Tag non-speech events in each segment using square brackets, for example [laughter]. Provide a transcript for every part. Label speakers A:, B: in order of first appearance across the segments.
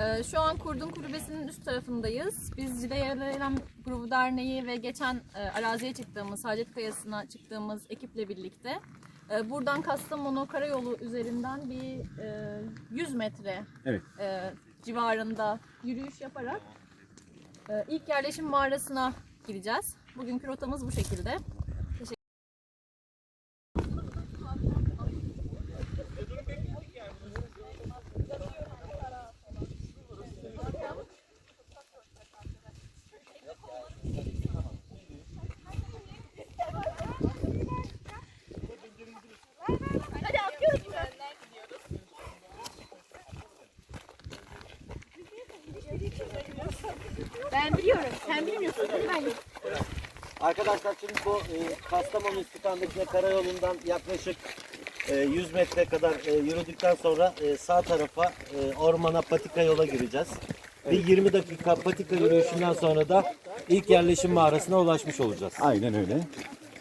A: Ee, şu an Kurdun Kulübesi'nin üst tarafındayız. Biz Cide Yaralı Grubu Derneği ve geçen e, araziye çıktığımız, Hacet Kayası'na çıktığımız ekiple birlikte e, buradan Kastamonu Karayolu üzerinden bir e, 100 metre
B: Evet.
A: e, civarında yürüyüş yaparak e, ilk yerleşim mağarasına gideceğiz. Bugünkü rotamız bu şekilde.
C: Ben biliyorum. Sen bilmiyorsun. Hadi ben gideyim.
D: Arkadaşlar şimdi bu e, Kastamonu istikametiyle karayolundan yaklaşık e, 100 metre kadar e, yürüdükten sonra e, sağ tarafa e, ormana patika yola gireceğiz. Bir 20 dakika patika yürüyüşünden sonra da ilk yerleşim mağarasına ulaşmış olacağız.
B: Aynen öyle.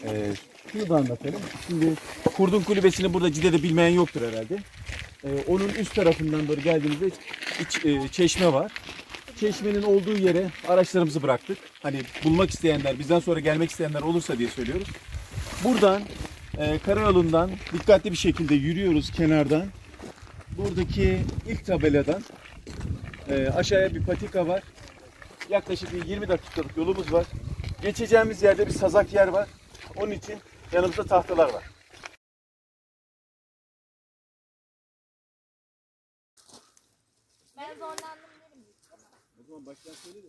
B: Ee, şunu da anlatalım. Şimdi Kurdun Kulübesi'ni burada Cide'de bilmeyen yoktur herhalde. Ee, onun üst tarafından doğru geldiğimizde iç, e, çeşme var. Çeşmenin olduğu yere araçlarımızı bıraktık. Hani bulmak isteyenler, bizden sonra gelmek isteyenler olursa diye söylüyoruz. Buradan e, karayolundan dikkatli bir şekilde yürüyoruz kenardan. Buradaki ilk tabeladan e, aşağıya bir patika var. Yaklaşık bir 20 dakikalık yolumuz var. Geçeceğimiz yerde bir sazak yer var. Onun için yanımızda tahtalar var.
C: Ben zorlandım derim.
B: O zaman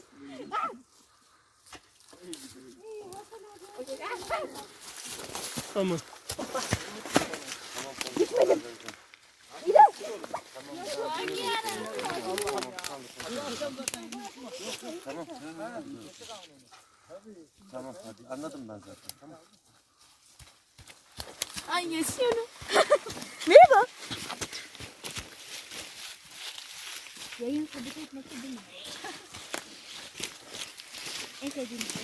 D: Tamam hadi anladım ben zaten. Tamam.
C: Ay yaşıyorum. [laughs] Merhaba. Yayın sabit etmesi değil. En sevdiğim şey.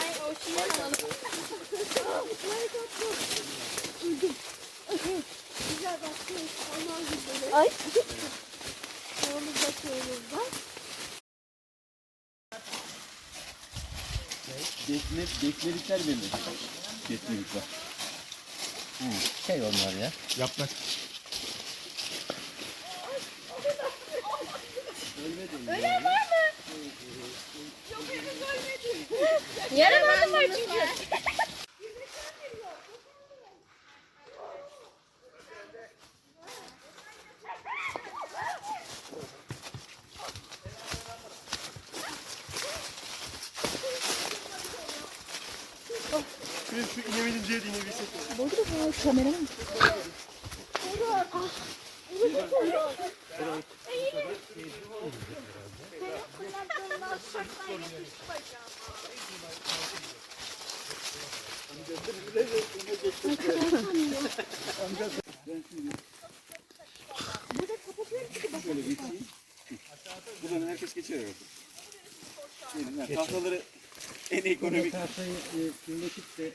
C: Ay o şeyi alalım. Güzel bakıyoruz. Ay. Yolumuz bakıyoruz da.
B: Defne, defnelikler benim. Defnelikler.
D: Şey onlar ya.
B: Yaprak. Şu inemedinciye de inebilsek.
C: Burada bu kameranın.
B: Şöyle geçeyim. Buradan herkes geçer herhalde. Tahtaları en ekonomik.
D: Tahtayı e, kirletip de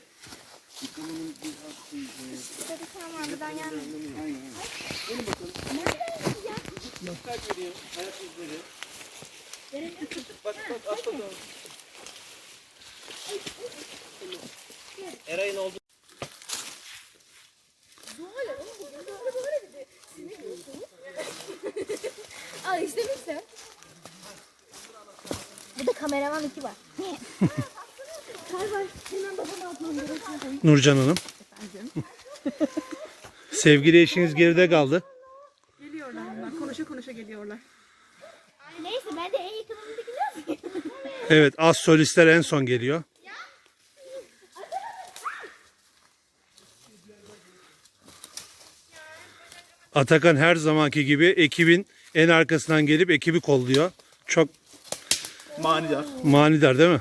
D: e,
C: Tamam buradan yani.
B: Aynen aynen. Gelin bakalım. Dikkat vereyim. Ayak izleri. Bak bak at bakalım.
D: Eray'ın olduğu
C: Al işte bilsen. Burada kameraman iki var. Bay bay. Hemen babama atmam gerekiyor.
E: Nurcan Hanım. Sevgili eşiniz geride kaldı.
F: Geliyorlar onlar. Konuşa konuşa geliyorlar.
C: Neyse ben de en yakınımda gidiyoruz.
E: Evet az solistler en son geliyor. Atakan her zamanki gibi ekibin en arkasından gelip ekibi kolluyor. Çok
B: Manidar.
E: manidar değil mi?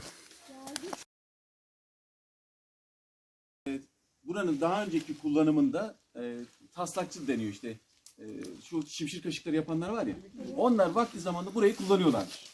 B: Buranın daha önceki kullanımında e, taslakçı deniyor işte. E, şu şimşir kaşıkları yapanlar var ya. Onlar vakti zamanında burayı kullanıyorlarmış.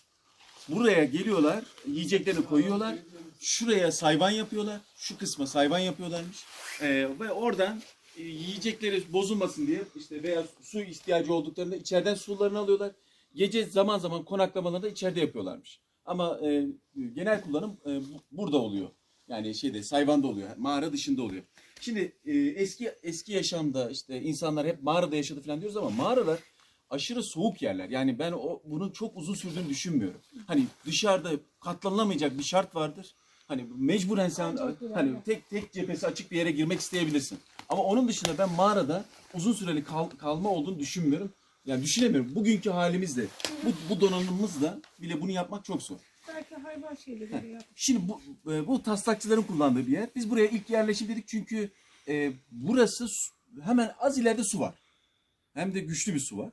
B: Buraya geliyorlar, yiyeceklerini koyuyorlar. Şuraya sayvan yapıyorlar. Şu kısma sayvan yapıyorlarmış. E, ve oradan e, yiyecekleri bozulmasın diye işte veya su ihtiyacı olduklarında içeriden sularını alıyorlar. Gece zaman zaman konaklamalarını da içeride yapıyorlarmış. Ama e, genel kullanım e, bu- burada oluyor. Yani şeyde sayvanda oluyor. Mağara dışında oluyor. Şimdi e, eski eski yaşamda işte insanlar hep mağarada yaşadı falan diyoruz ama mağaralar aşırı soğuk yerler. Yani ben o bunun çok uzun sürdüğünü düşünmüyorum. Hani dışarıda katlanılamayacak bir şart vardır. Hani mecburen sen hani tek tek cephesi açık bir yere girmek isteyebilirsin. Ama onun dışında ben mağarada uzun süreli kal- kalma olduğunu düşünmüyorum. Yani düşünemiyorum. Bugünkü halimizle, bu, bu donanımımızla bile bunu yapmak çok zor.
F: Belki.
B: Şimdi bu, e, bu taslakçıların kullandığı bir yer. Biz buraya ilk yerleşim dedik çünkü e, burası hemen az ileride su var. Hem de güçlü bir su var.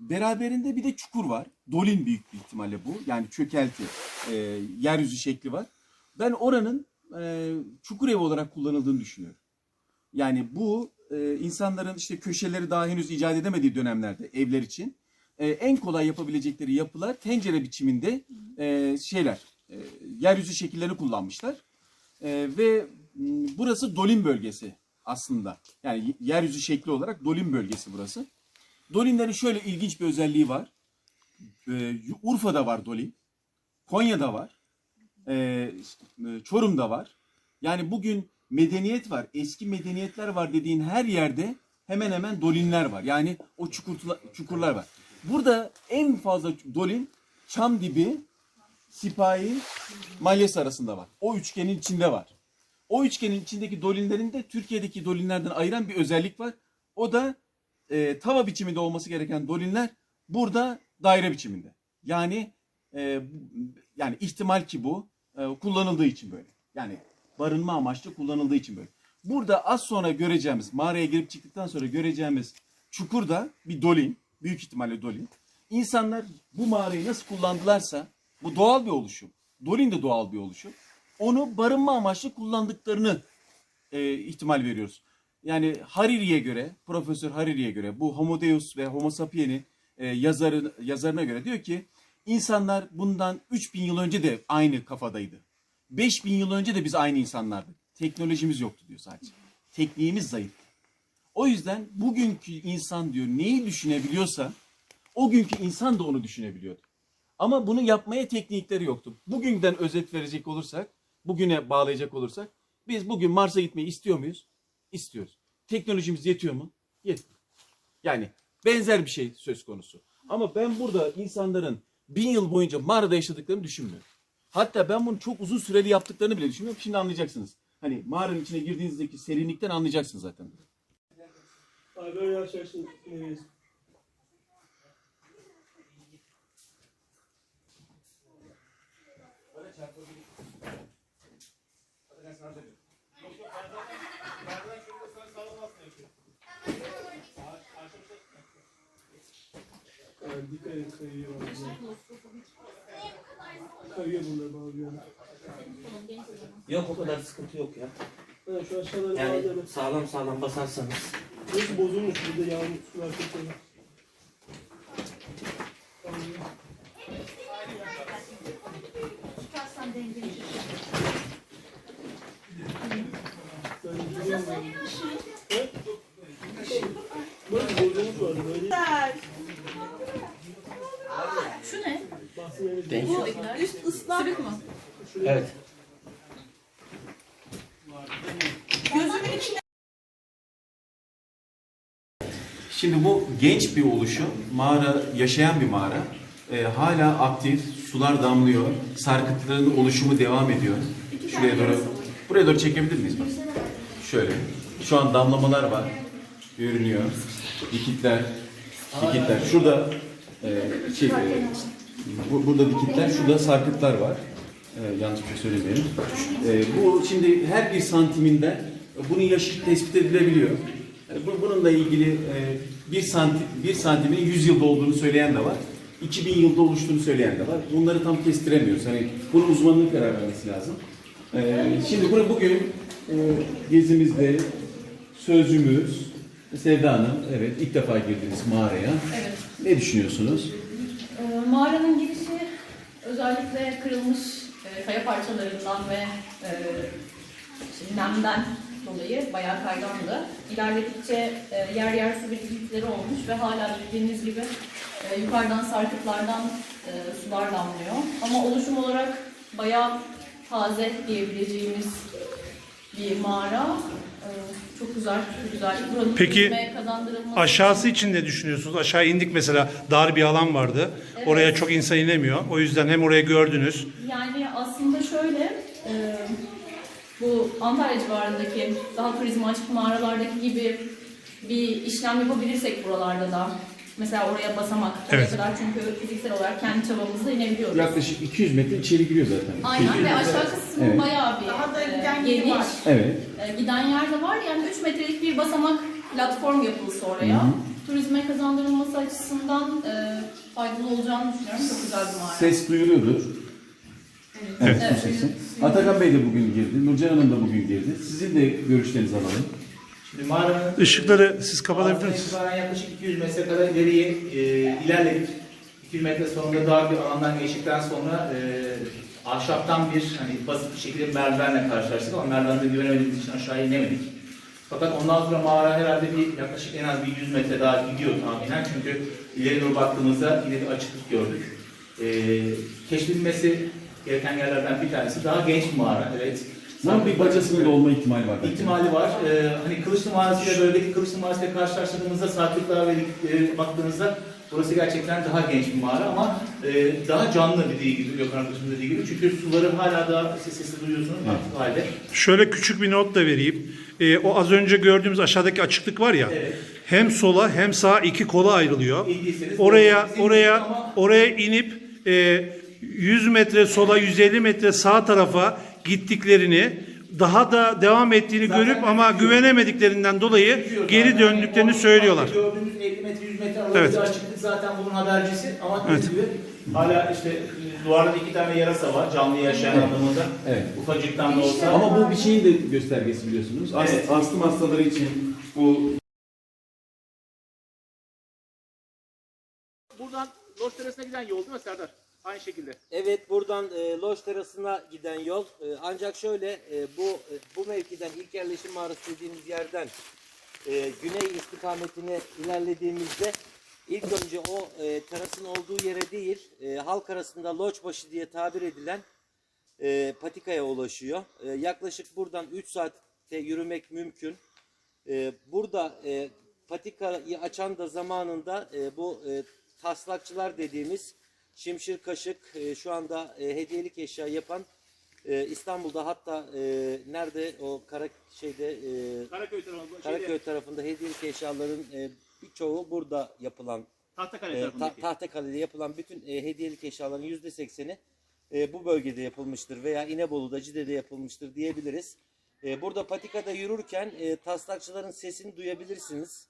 B: Beraberinde bir de çukur var. Dolin büyük bir ihtimalle bu. Yani çökelti, e, yeryüzü şekli var. Ben oranın e, çukur evi olarak kullanıldığını düşünüyorum. Yani bu e, insanların işte köşeleri daha henüz icat edemediği dönemlerde evler için e, en kolay yapabilecekleri yapılar tencere biçiminde e, şeyler, e, yeryüzü şekillerini kullanmışlar. E, ve burası Dolin bölgesi aslında. Yani yeryüzü şekli olarak Dolin bölgesi burası. Dolinlerin şöyle ilginç bir özelliği var. E, Urfa'da var Dolin. Konya'da var. E, e, Çorum'da var. Yani bugün medeniyet var, eski medeniyetler var dediğin her yerde hemen hemen dolinler var. Yani o çukurlar var. Burada en fazla dolin çam dibi, sipahi, malyası arasında var. O üçgenin içinde var. O üçgenin içindeki dolinlerin de Türkiye'deki dolinlerden ayıran bir özellik var. O da e, tava biçiminde olması gereken dolinler burada daire biçiminde. Yani e, yani ihtimal ki bu e, kullanıldığı için böyle. Yani barınma amaçlı kullanıldığı için böyle. Burada az sonra göreceğimiz, mağaraya girip çıktıktan sonra göreceğimiz çukurda bir dolin, büyük ihtimalle dolin. İnsanlar bu mağarayı nasıl kullandılarsa, bu doğal bir oluşum. Dolin de doğal bir oluşum. Onu barınma amaçlı kullandıklarını e, ihtimal veriyoruz. Yani Hariri'ye göre, Profesör Hariri'ye göre bu Homo Deus ve Homo Sapiens'in e, yazarı, yazarına göre diyor ki insanlar bundan 3000 yıl önce de aynı kafadaydı. 5000 yıl önce de biz aynı insanlardık. Teknolojimiz yoktu diyor sadece. Tekniğimiz zayıf. O yüzden bugünkü insan diyor neyi düşünebiliyorsa o günkü insan da onu düşünebiliyordu. Ama bunu yapmaya teknikleri yoktu. Bugünden özet verecek olursak, bugüne bağlayacak olursak biz bugün Mars'a gitmeyi istiyor muyuz? İstiyoruz. Teknolojimiz yetiyor mu? Yetmiyor. Yani benzer bir şey söz konusu. Ama ben burada insanların bin yıl boyunca mağarada yaşadıklarını düşünmüyorum. Hatta ben bunu çok uzun süreli yaptıklarını bile düşünmüyorum. Şimdi anlayacaksınız. Hani mağaranın içine girdiğinizdeki serinlikten anlayacaksınız zaten.
G: Abi böyle yapacaksın. Ee, Yani dikkat et kayıyor. Kayıyor bunlar bağlıyor.
D: Yok o kadar sıkıntı yok ya.
G: Ha, şu aşağıları
D: Yani
G: bağlayalım.
D: sağlam sağlam basarsanız.
G: Burası bozulmuş burada yağmur sular çok? Burası bozulmuş vardı böyle.
A: Şu ne?
G: Bahsin evi.
A: Üst ıslak. Mı?
D: Evet.
B: Şimdi bu genç bir oluşum, mağara, yaşayan bir mağara. e, hala aktif. Sular damlıyor. Sarkıtların oluşumu devam ediyor. Şuraya doğru. Buraya doğru çekebilir miyiz? Bak. Şöyle. Şu an damlamalar var. Görünüyor. Dikitler. Dikitler. Şurada e, şey, e, bu, burada dikitler, şurada sarkıtlar var. E, yanlış bir şey söylemeyelim. E, bu şimdi her bir santiminden bunun yaşı tespit edilebiliyor. E, bu, bununla ilgili e, bir santim, bir santimin 100 yılda olduğunu söyleyen de var. 2000 yılda oluştuğunu söyleyen de var. Bunları tam kestiremiyoruz. Hani bunun uzmanının karar vermesi lazım. E, şimdi bunu bugün e, gezimizde sözcümüz Sevda Hanım, evet ilk defa girdiniz mağaraya.
A: Evet.
B: Ne düşünüyorsunuz?
A: Ee, Mağaranın girişi özellikle kırılmış e, kaya parçalarından ve e, işte nemden dolayı bayağı kaygandı. İlerledikçe e, yer yer su birikintиleri olmuş ve hala bildiğiniz gibi e, yukarıdan sarkıtlardan e, sular damlıyor. Ama oluşum olarak bayağı taze diyebileceğimiz bir mağara. E, çok güzel, çok güzel. Buranın
E: Peki, Aşağısı için ne düşünüyorsunuz? Aşağı indik mesela dar bir alan vardı.
A: Evet.
E: Oraya çok insan inemiyor. O yüzden hem orayı gördünüz.
A: Yani aslında şöyle, e, bu Antalya civarındaki daha turizme açık mağaralardaki gibi bir işlem yapabilirsek buralarda da, mesela oraya basamak,
E: Evet.
A: kadar çünkü fiziksel olarak kendi çabamızla inebiliyoruz.
B: Yaklaşık 200 metre içeri giriyor zaten.
A: Aynen ve aşağı kısmı
B: Evet.
A: bayağı bir
F: Daha da
A: e,
F: giden yeri
A: geniş.
F: var.
B: Evet.
A: E, giden yer de var. Yani 3 metrelik bir basamak platform yapılsa oraya. Turizme kazandırılması açısından e, faydalı olacağını düşünüyorum. Çok güzel bir mağara.
B: Ses duyuluyordur. Evet.
A: Evet.
B: bu sesin. Atakan Bey de bugün girdi. Nurcan Hanım da bugün girdi. Sizin de görüşlerinizi alalım.
H: Şimdi mağaranın
E: Işıkları siz kapatabilir misiniz?
H: itibaren yaklaşık 200 metre kadar ileriye e, ilerledik. 200 metre sonunda dar bir alandan geçtikten sonra e, ahşaptan bir hani basit bir şekilde merdivenle karşılaştık ama merdivende güvenemediğimiz için aşağı inemedik. Fakat ondan sonra mağara herhalde bir yaklaşık en az bir 100 metre daha gidiyor tahminen çünkü ileri doğru baktığımızda yine bir açıklık gördük. E, keşfedilmesi gereken yerlerden bir tanesi daha genç bir mağara. Evet.
B: Bunun bir bacasının da olma ihtimali var.
H: İhtimali var. Ee, hani Kılıçlı Mağarası ile bölgedeki Kılıçlı Mağarası ile karşılaştırdığımızda sarkıtlığa ve e, baktığınızda burası gerçekten daha genç bir mağara ama e, daha canlı dediği gibi Gökhan arkadaşımın dediği gibi çünkü suları hala da ses sesi duyuyorsunuz aktif halde.
E: Şöyle küçük bir not da vereyim. Ee, o az önce gördüğümüz aşağıdaki açıklık var ya.
H: Evet.
E: Hem sola hem sağa iki kola ayrılıyor.
H: İlgiyseniz
E: Oraya oraya
H: ama-
E: oraya inip e, 100 metre sola 150 metre sağ tarafa gittiklerini daha da devam ettiğini
H: Zaten
E: görüp ama
H: bitiyor.
E: güvenemediklerinden dolayı
H: Bitiyor
E: geri
H: zaten.
E: döndüklerini
H: Yani o
E: söylüyorlar.
H: Gördüğümüz 50 metre 100 metre arasında
E: Evet.
H: açıklık zaten bunun habercisi ama dediğim gibi hala işte e, duvarda iki tane yarasa var canlı yaşayan anlamında.
B: Evet.
H: Ufacıktan da olsa.
B: Ama bu bir şeyin de göstergesi biliyorsunuz.
H: Evet.
B: Astım hastaları için bu
H: Buradan Loş Terası'na giden yol değil mi Serdar? Aynı şekilde.
D: Evet buradan e, Loş Terası'na giden yol. E, ancak şöyle e, bu e, bu mevkiden ilk yerleşim mağarası dediğimiz yerden e, güney istikametine ilerlediğimizde ilk önce o e, terasın olduğu yere değil e, halk arasında Loçbaşı diye tabir edilen e, patikaya ulaşıyor. E, yaklaşık buradan 3 saatte yürümek mümkün. E, burada e, patikayı açan da zamanında e, bu e, taslakçılar dediğimiz Şimşir Kaşık e, şu anda e, hediyelik eşya yapan e, İstanbul'da hatta e, nerede o kara şeyde e,
H: Karaköy tarafında.
D: Karaköy tarafında hediyelik eşyaların e, birçoğu burada yapılan
H: Tahtakale
D: e, ta-
H: tarafındaki.
D: Tahtakale'de yapılan bütün e, hediyelik eşyaların yüzde sekseni e, bu bölgede yapılmıştır veya İnebolu'da, Cide'de yapılmıştır diyebiliriz. E, burada patikada yürürken e, taslakçıların sesini duyabilirsiniz.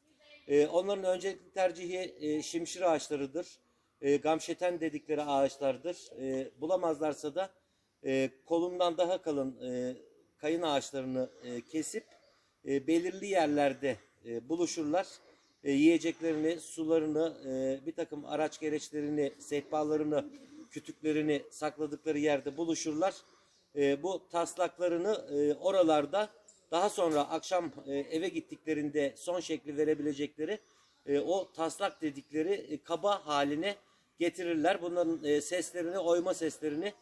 D: E, onların öncelikli tercihi e, şimşir ağaçlarıdır. E, gamşeten dedikleri ağaçlardır. E, bulamazlarsa da e, kolumdan daha kalın e, kayın ağaçlarını e, kesip e, belirli yerlerde e, buluşurlar. E, yiyeceklerini, sularını, e, bir takım araç gereçlerini, sehpalarını, kütüklerini sakladıkları yerde buluşurlar. E, bu taslaklarını e, oralarda daha sonra akşam e, eve gittiklerinde son şekli verebilecekleri e, o taslak dedikleri e, kaba haline getirirler. Bunların e, seslerini, oyma seslerini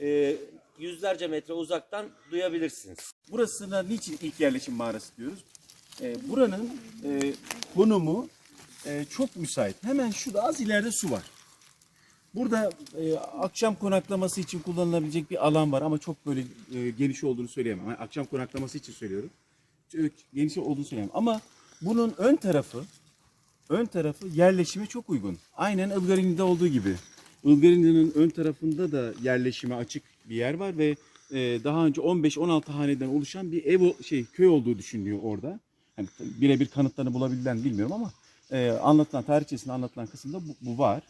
D: e, yüzlerce metre uzaktan duyabilirsiniz.
B: burasına niçin ilk yerleşim mağarası diyoruz? E, buranın e, konumu e, çok müsait. Hemen şurada az ileride su var. Burada e, akşam konaklaması için kullanılabilecek bir alan var ama çok böyle e, geniş olduğunu söyleyemem. Yani akşam konaklaması için söylüyorum. Çok geniş olduğunu söyleyemem. Ama bunun ön tarafı ön tarafı yerleşime çok uygun. Aynen Ilgarinli'de olduğu gibi. Ilgarinli'nin ön tarafında da yerleşime açık bir yer var ve e, daha önce 15-16 haneden oluşan bir ev şey köy olduğu düşünülüyor orada. Hani birebir kanıtlarını bulabildiler mi bilmiyorum ama e, anlatılan tarihçesinde anlatılan kısımda bu, bu var.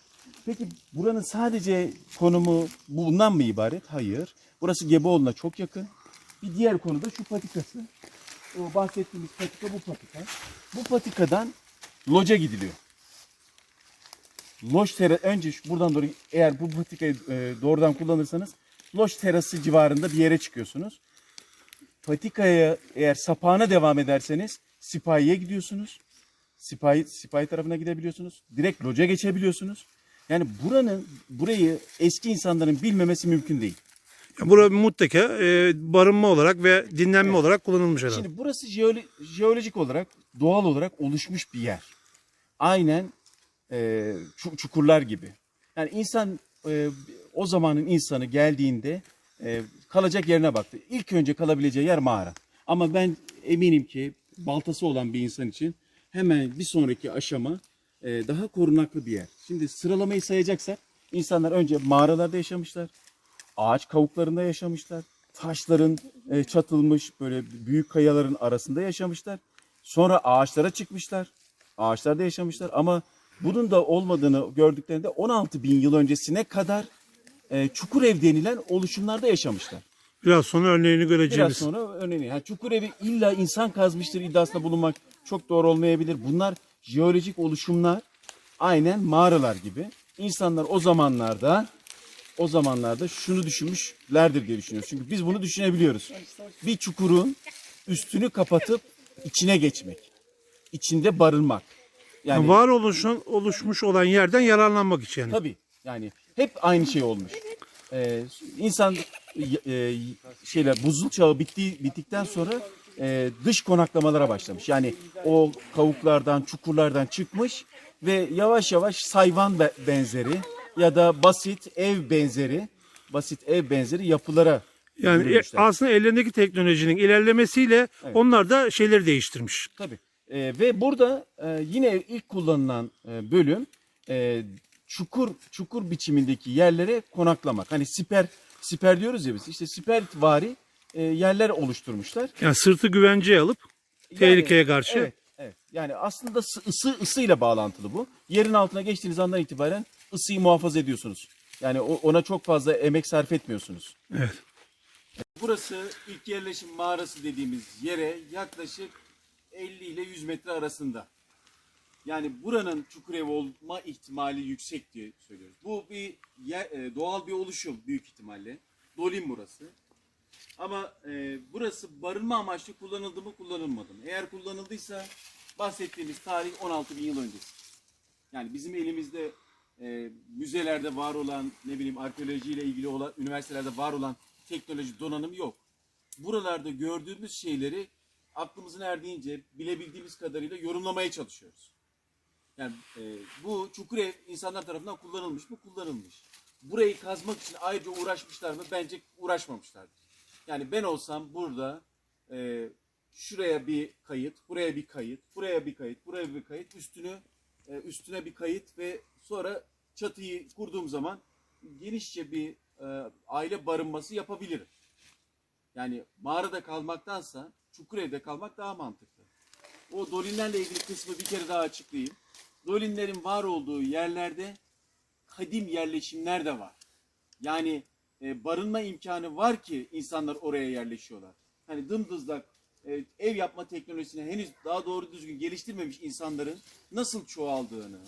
B: Peki buranın sadece konumu bundan mı ibaret? Hayır. Burası Gebioğlu'na çok yakın. Bir diğer konu da şu patikası. O bahsettiğimiz patika bu patika. Bu patikadan loca gidiliyor. Loj tera önce şu, buradan doğru eğer bu patikayı e, doğrudan kullanırsanız Loj terası civarında bir yere çıkıyorsunuz. Patikaya eğer sapağına devam ederseniz Sipahi'ye gidiyorsunuz. Sipahi, Sipahi tarafına gidebiliyorsunuz. Direkt loca geçebiliyorsunuz. Yani buranın burayı eski insanların bilmemesi mümkün değil.
E: Yani Bura mutlaka e, barınma olarak ve dinlenme olarak kullanılmış herhalde.
B: Şimdi burası jeolo- jeolojik olarak, doğal olarak oluşmuş bir yer. Aynen e, çu- çukurlar gibi. Yani insan e, o zamanın insanı geldiğinde e, kalacak yerine baktı. İlk önce kalabileceği yer mağara. Ama ben eminim ki baltası olan bir insan için hemen bir sonraki aşama e, daha korunaklı bir yer. Şimdi sıralamayı sayacaksak insanlar önce mağaralarda yaşamışlar ağaç kavuklarında yaşamışlar. Taşların e, çatılmış böyle büyük kayaların arasında yaşamışlar. Sonra ağaçlara çıkmışlar. Ağaçlarda yaşamışlar ama bunun da olmadığını gördüklerinde 16 bin yıl öncesine kadar e, çukur ev denilen oluşumlarda yaşamışlar.
E: Biraz sonra örneğini
B: Biraz
E: göreceğiz.
B: sonra örneğin yani çukur evi illa insan kazmıştır iddiasında bulunmak çok doğru olmayabilir. Bunlar jeolojik oluşumlar aynen mağaralar gibi. İnsanlar o zamanlarda o zamanlarda şunu düşünmüşlerdir diye düşünüyoruz. Çünkü biz bunu düşünebiliyoruz. Bir çukurun üstünü kapatıp içine geçmek. İçinde barınmak. Yani
E: var oluşan, oluşmuş olan yerden yararlanmak için yani.
B: Tabii yani hep aynı şey olmuş. Ee, insan e, şeyle buzul çağı bitti, bittikten sonra e, dış konaklamalara başlamış. Yani o kavuklardan, çukurlardan çıkmış ve yavaş yavaş sayvan be- benzeri ya da basit ev benzeri, basit ev benzeri yapılara
E: Yani e, aslında ellerindeki teknolojinin ilerlemesiyle onlar da şeyleri değiştirmiş.
B: Tabii. Ee, ve burada e, yine ilk kullanılan e, bölüm e, çukur çukur biçimindeki yerlere konaklamak. Hani siper siper diyoruz ya biz. İşte siper vari e, yerler oluşturmuşlar.
E: Yani sırtı güvenceye alıp
B: Yani-
E: tehlikeye karşı.
B: Evet, evet. Yani aslında ısı, ısı ısıyla bağlantılı bu. Yerin altına geçtiğiniz andan itibaren ısıyı muhafaza ediyorsunuz. Yani ona çok fazla emek sarf etmiyorsunuz.
E: Evet.
B: Burası ilk yerleşim mağarası dediğimiz yere yaklaşık 50 ile 100 metre arasında. Yani buranın çukur ev olma ihtimali yüksek diye söylüyoruz. Bu bir yer- e, doğal bir oluşum büyük ihtimalle. Dolin burası. Ama e, burası barınma amaçlı kullanıldı mı kullanılmadı mı? Eğer kullanıldıysa bahsettiğimiz tarih 16 bin yıl öncesi. Yani bizim elimizde e, müzelerde var olan ne bileyim arkeolojiyle ilgili olan üniversitelerde var olan teknoloji donanım yok. Buralarda gördüğümüz şeyleri aklımızın erdiğince bilebildiğimiz kadarıyla yorumlamaya çalışıyoruz. Yani e, bu çukur ev insanlar tarafından kullanılmış mı? Kullanılmış. Burayı kazmak için ayrıca uğraşmışlar mı? Bence uğraşmamışlardır. Yani ben olsam burada e, şuraya bir kayıt, buraya bir kayıt, buraya bir kayıt, buraya bir kayıt, üstünü e, üstüne bir kayıt ve sonra çatıyı kurduğum zaman genişçe bir e, aile barınması yapabilirim. Yani mağarada kalmaktansa çukur evde kalmak daha mantıklı. O dolinlerle ilgili kısmı bir kere daha açıklayayım. Dolinlerin var olduğu yerlerde kadim yerleşimler de var. Yani e, barınma imkanı var ki insanlar oraya yerleşiyorlar. Hani dımdızlak e, ev yapma teknolojisini henüz daha doğru düzgün geliştirmemiş insanların nasıl çoğaldığını,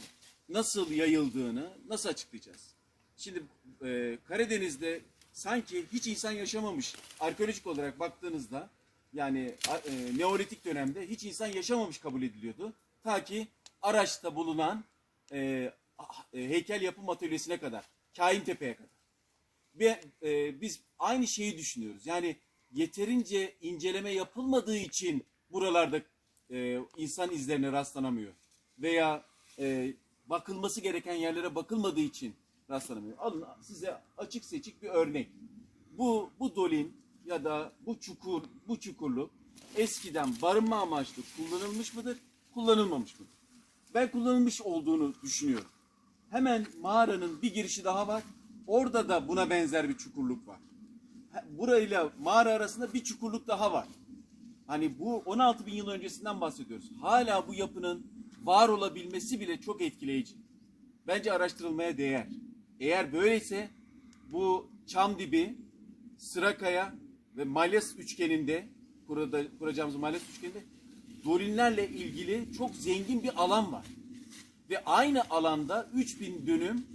B: nasıl yayıldığını nasıl açıklayacağız? Şimdi e, Karadeniz'de sanki hiç insan yaşamamış arkeolojik olarak baktığınızda yani e, Neolitik dönemde hiç insan yaşamamış kabul ediliyordu. Ta ki Araç'ta bulunan e, e, heykel yapım atölyesine kadar, Kaintepe'ye kadar. Ve e, biz aynı şeyi düşünüyoruz. Yani yeterince inceleme yapılmadığı için buralarda e, insan izlerine rastlanamıyor. Veya e, bakılması gereken yerlere bakılmadığı için rastlanamıyor. Alın size açık seçik bir örnek. Bu bu dolin ya da bu çukur, bu çukurluk eskiden barınma amaçlı kullanılmış mıdır, kullanılmamış mıdır? Ben kullanılmış olduğunu düşünüyorum. Hemen mağaranın bir girişi daha var. Orada da buna benzer bir çukurluk var. Burayla mağara arasında bir çukurluk daha var. Hani bu 16 bin yıl öncesinden bahsediyoruz. Hala bu yapının var olabilmesi bile çok etkileyici. Bence araştırılmaya değer. Eğer böyleyse bu çam dibi, Sırakaya ve Malyas üçgeninde kurada, kuracağımız Malyas üçgeninde dolinlerle ilgili çok zengin bir alan var. Ve aynı alanda 3000 dönüm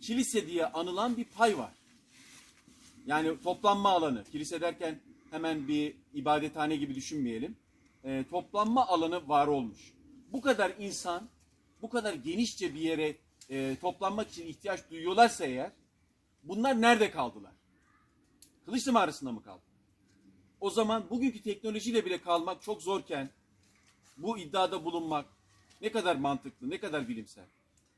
B: kilise diye anılan bir pay var. Yani toplanma alanı. Kilise derken hemen bir ibadethane gibi düşünmeyelim. Ee, toplanma alanı var olmuş. Bu kadar insan bu kadar genişçe bir yere e, toplanmak için ihtiyaç duyuyorlarsa eğer bunlar nerede kaldılar? Kılıçlı mağarasında mı kaldı? O zaman bugünkü teknolojiyle bile kalmak çok zorken bu iddiada bulunmak ne kadar mantıklı, ne kadar bilimsel.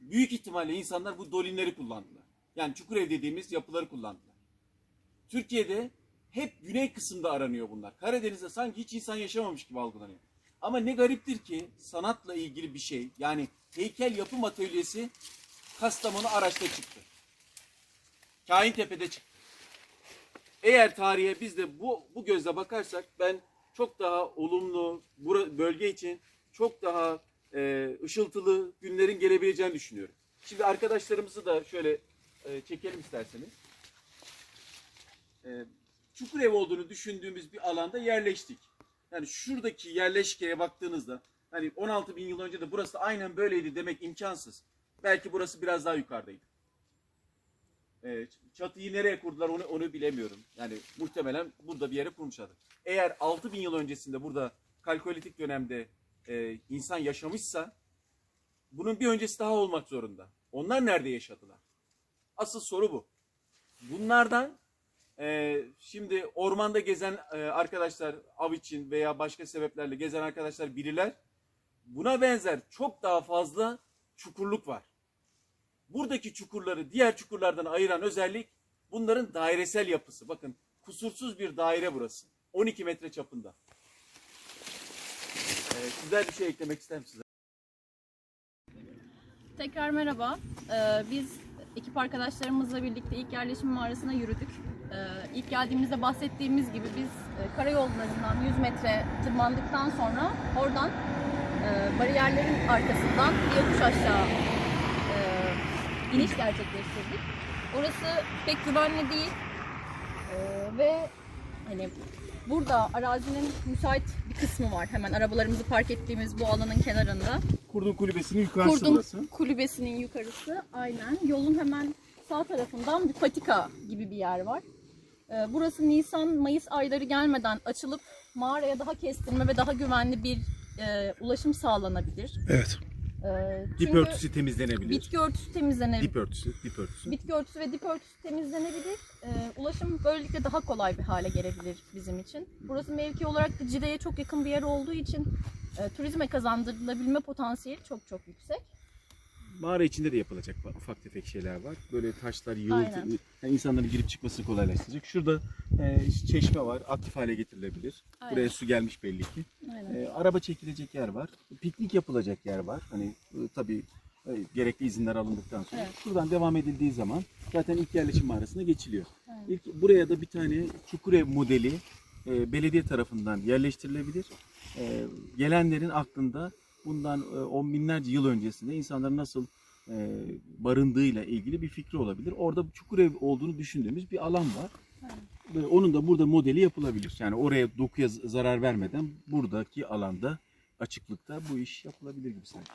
B: Büyük ihtimalle insanlar bu dolinleri kullandılar. Yani çukurev dediğimiz yapıları kullandılar. Türkiye'de hep güney kısımda aranıyor bunlar. Karadeniz'de sanki hiç insan yaşamamış gibi algılanıyor. Ama ne gariptir ki sanatla ilgili bir şey yani heykel yapım atölyesi Kastamonu Araç'ta çıktı. Kaintepe'de çıktı. Eğer tarihe biz de bu, bu gözle bakarsak ben çok daha olumlu bölge için çok daha e, ışıltılı günlerin gelebileceğini düşünüyorum. Şimdi arkadaşlarımızı da şöyle e, çekelim isterseniz. E, Çukurev olduğunu düşündüğümüz bir alanda yerleştik. Yani şuradaki yerleşkeye baktığınızda hani 16 bin yıl önce de burası aynen böyleydi demek imkansız. Belki burası biraz daha yukarıdaydı. E, çatıyı nereye kurdular onu, onu bilemiyorum. Yani muhtemelen burada bir yere kurmuşlardır. Eğer 6 bin yıl öncesinde burada kalkolitik dönemde e, insan yaşamışsa bunun bir öncesi daha olmak zorunda. Onlar nerede yaşadılar? Asıl soru bu. Bunlardan e, şimdi ormanda gezen e, arkadaşlar av için veya başka sebeplerle gezen arkadaşlar bilirler. Buna benzer çok daha fazla çukurluk var. Buradaki çukurları diğer çukurlardan ayıran özellik bunların dairesel yapısı. Bakın kusursuz bir daire burası. 12 metre çapında. Ee, sizler bir şey eklemek ister misiniz?
A: Tekrar merhaba. Ee, biz ekip arkadaşlarımızla birlikte ilk yerleşim mağarasına yürüdük. Ee, ilk geldiğimizde bahsettiğimiz gibi biz e, karayollarından 100 metre tırmandıktan sonra oradan e, bariyerlerin arkasından bir yokuş aşağı iniş gerçekleştirdik. Orası pek güvenli değil Ee, ve hani burada arazinin müsait bir kısmı var. Hemen arabalarımızı park ettiğimiz bu alanın kenarında.
B: Kurdun kulübesinin yukarısı
A: Kurdum
B: burası.
A: kulübesinin yukarısı aynen. Yolun hemen sağ tarafından bir patika gibi bir yer var. Ee, Burası Nisan-Mayıs ayları gelmeden açılıp mağaraya daha kestirme ve daha güvenli bir e, ulaşım sağlanabilir.
E: Evet.
A: Ee,
B: Dip örtüsü temizlenebilir.
A: Bitki örtüsü temizlenebilir.
B: Dip örtüsü, dip örtüsü.
A: Bitki örtüsü ve dip örtüsü temizlenebilir. Ee, ulaşım böylelikle daha kolay bir hale gelebilir bizim için. Burası mevki olarak da Cide'ye çok yakın bir yer olduğu için e, turizme kazandırılabilme potansiyeli çok çok yüksek.
B: Mağara içinde de yapılacak ufak tefek şeyler var. Böyle taşlar yığıltı,
A: Aynen.
B: yani insanların girip çıkmasını kolaylaştıracak. Şurada e, çeşme var, aktif hale getirilebilir.
A: Aynen.
B: Buraya su gelmiş belli ki.
A: Aynen.
B: E, araba çekilecek yer var. Piknik yapılacak yer var. Hani e, tabii e, gerekli izinler alındıktan sonra.
A: Evet.
B: Şuradan devam edildiği zaman zaten ilk yerleşim mağarasına geçiliyor.
A: Aynen.
B: İlk buraya da bir tane çukurev modeli e, belediye tarafından yerleştirilebilir. E, gelenlerin aklında bundan e, on binlerce yıl öncesinde insanların nasıl e, barındığıyla ilgili bir fikri olabilir. Orada çukurev olduğunu düşündüğümüz bir alan var. Ve onun da burada modeli yapılabilir. Yani oraya dokuya zarar vermeden buradaki alanda açıklıkta bu iş yapılabilir gibi sanki.